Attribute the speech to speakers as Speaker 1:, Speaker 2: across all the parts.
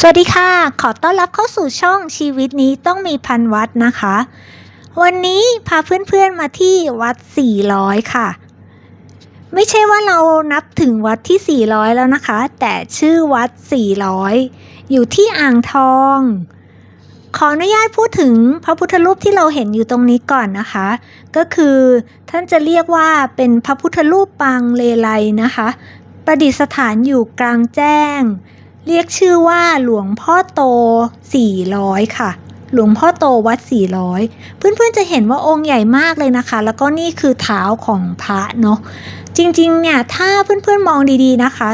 Speaker 1: สวัสดีค่ะ ขอต้อนรับเข้าสู่ช่องชีวิตนี้ต้องมีพันวัดนะคะ วันนี้พาเพื่อนๆมาที่วัด 400 ค่ะ ไม่ใช่ว่าเรานับถึงวัดที่ 400 แล้วนะคะ แต่ชื่อวัด 400 อยู่ที่อ่างทอง ขออนุญาตพูดถึงพระพุทธรูปที่เราเห็นอยู่ตรงนี้ก่อนนะคะ ก็คือท่านจะเรียกว่าเป็นพระพุทธรูปปางเลไลนะคะ ประดิษฐานอยู่กลางแจ้ง เรียกชื่อว่าหลวงพ่อโต 400 ค่ะ หลวงพ่อโตวัด 400 เพื่อนๆจะเห็นว่าองค์ใหญ่มากเลยนะคะ แล้วก็นี่คือเท้าของพระเนาะจริงๆเนี่ยถ้าเพื่อนๆมองดีๆนะคะ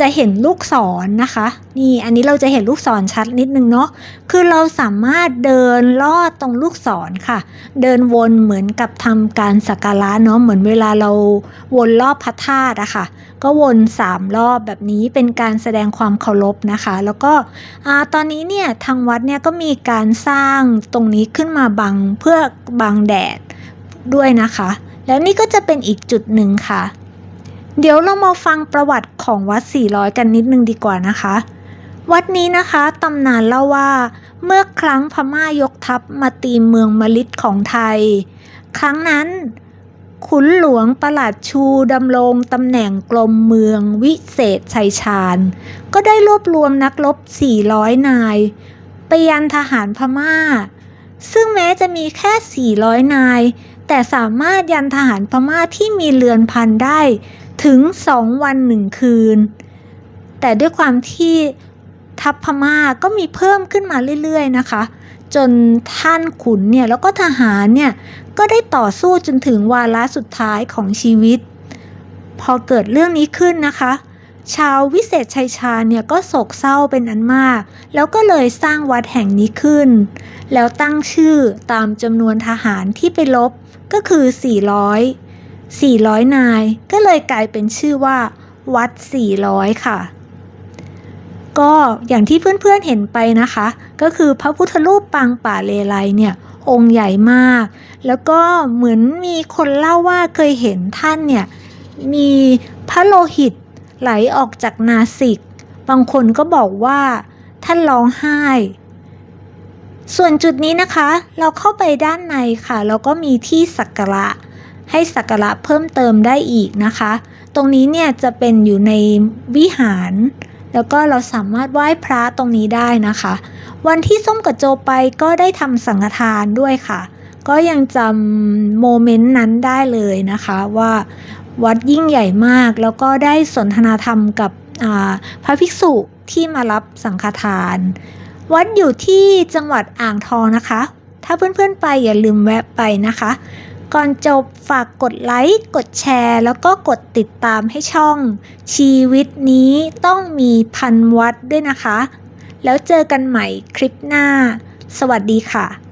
Speaker 1: จะเห็นลูกศรนนะคะ นี่อันนี้เราจะเห็นลูกศรชัดนิดนึงเนาะคือเราสามารถเดินลอดตรงลูกศรค่ะ เดินวนเหมือนกับทำการสักการะเนาะเหมือนเวลาเราวนรอบพระธาตุอะค่ะ ก็วนสามรอบแบบนี้เป็นการแสดงความเคารพนะคะ แล้วก็ตอนนี้เนี่ยทางวัดเนี่ยก็มีการสร้างตรงนี้ขึ้นมาบังเพื่อบังแดดด้วยนะคะ แล้วนี่ก็จะเป็นอีกจุดหนึ่งค่ะ เดี๋ยวเรามาฟังประวัติของวัด 400 กันนิดนึงดีกว่านะคะ วัดนี้นะคะตำนานเล่าว่า เมื่อครั้งพม่ายกทัพมาตีเมืองมลิดของไทย ครั้งนั้น ขุนหลวงประหลัดชูดำรงตำแหน่งกรมเมืองวิเศษชัยชาญ ก็ได้รวบรวมนักรบ 400 นายไปยันทหารพม่า ซึ่งแม้จะมีแค่ 400 นาย แต่สามารถยันทหารพม่าที่มีเรือนพันได้ถึง2วันหนึ่งคืน แต่ด้วยความที่ทัพพม่าก็มีเพิ่มขึ้นมาเรื่อยๆนะคะ จนท่านขุนเนี่ยแล้วก็ทหารเนี่ยก็ได้ต่อสู้จนถึงวาระสุดท้ายของชีวิต พอเกิดเรื่องนี้ขึ้นนะคะ ชาววิเศษชัยชาญเนี่ยก็โศกเศร้าเป็นอันมาก แล้วก็เลยสร้างวัดแห่งนี้ขึ้น แล้วตั้งชื่อตามจำนวนทหารที่ไปลบก็คือ 400 400 นาย ก็เลยกลายเป็นชื่อว่า วัด 400 ค่ะ ก็อย่างที่เพื่อนๆเห็นไปนะคะ ก็คือพระพุทธรูปปางป่าเลไลเนี่ยองค์ใหญ่มาก แล้วก็เหมือนมีคนเล่าว่าเคยเห็นท่านเนี่ยมีพระโลหิต ไหลออกจากนาสิก บางคนก็บอกว่า ท่านร้องไห้ ส่วนจุดนี้นะคะ เราเข้าไปด้านในค่ะ แล้วก็มีที่สักการะ ให้สักการะเพิ่มเติมได้อีกนะคะ ตรงนี้เนี่ยจะเป็นอยู่ในวิหาร แล้วก็เราสามารถไหว้พระตรงนี้ได้นะคะ วันที่ส้มกับโจไปก็ได้ทำสังฆทานด้วยค่ะก็ยังจำโมเมนต์นั้นได้เลยนะคะว่า วัดยิ่งใหญ่มาก แล้วก็ได้สนทนาธรรมกับพระภิกษุที่มารับสังฆทาน วัดอยู่ที่จังหวัดอ่างทองนะคะ ถ้าเพื่อนๆไปอย่าลืมแวะไปนะคะ ก่อนจบฝากกดไลค์ กดแชร์ แล้วก็กดติดตามให้ช่อง ชีวิตนี้ต้องมีพันวัดด้วยนะคะ แล้วเจอกันใหม่คลิปหน้า สวัสดีค่ะ